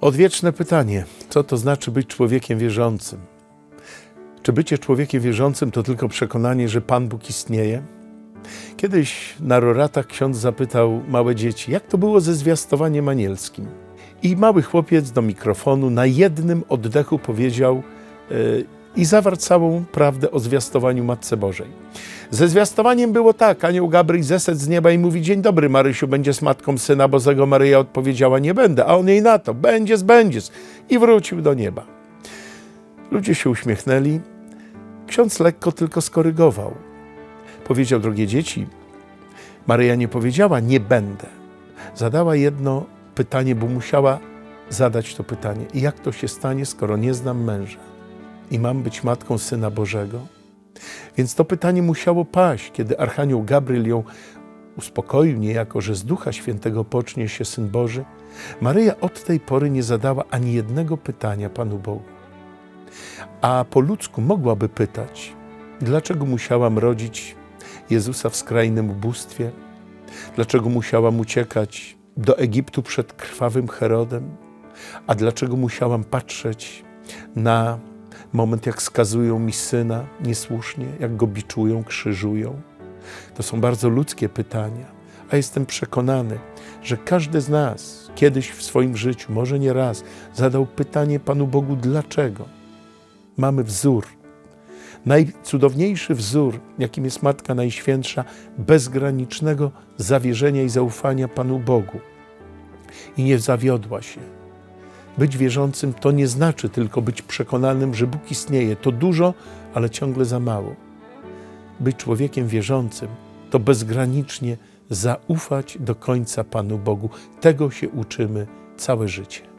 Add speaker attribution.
Speaker 1: Odwieczne pytanie: co to znaczy być człowiekiem wierzącym? Czy bycie człowiekiem wierzącym to tylko przekonanie, że Pan Bóg istnieje? Kiedyś na roratach ksiądz zapytał małe dzieci, jak to było ze zwiastowaniem anielskim. I mały chłopiec do mikrofonu na jednym oddechu powiedział yy, i zawarł całą prawdę o zwiastowaniu Matce Bożej. Ze zwiastowaniem było tak, anioł Gabriel zesed z nieba i mówi, dzień dobry Marysiu, będziesz matką Syna Bożego. Maryja odpowiedziała, nie będę, a on jej na to, będziesz, będziesz. I wrócił do nieba. Ludzie się uśmiechnęli. Ksiądz lekko tylko skorygował. Powiedział, drogie dzieci, Maryja nie powiedziała, nie będę. Zadała jedno pytanie, bo musiała zadać to pytanie. Jak to się stanie, skoro nie znam męża i mam być matką Syna Bożego? Więc to pytanie musiało paść, kiedy Archanioł Gabriel ją uspokoił niejako, że z Ducha Świętego pocznie się Syn Boży. Maryja od tej pory nie zadała ani jednego pytania Panu Bogu. A po ludzku mogłaby pytać, dlaczego musiałam rodzić Jezusa w skrajnym ubóstwie? Dlaczego musiałam uciekać do Egiptu przed krwawym Herodem? A dlaczego musiałam patrzeć na moment, jak skazują mi syna niesłusznie, jak go biczują, krzyżują? To są bardzo ludzkie pytania, a jestem przekonany, że każdy z nas kiedyś w swoim życiu, może nie raz, zadał pytanie Panu Bogu, dlaczego? Mamy wzór, najcudowniejszy wzór, jakim jest Matka Najświętsza, bezgranicznego zawierzenia i zaufania Panu Bogu. I nie zawiodła się. Być wierzącym to nie znaczy tylko być przekonanym, że Bóg istnieje. To dużo, ale ciągle za mało. Być człowiekiem wierzącym to bezgranicznie zaufać do końca Panu Bogu. Tego się uczymy całe życie.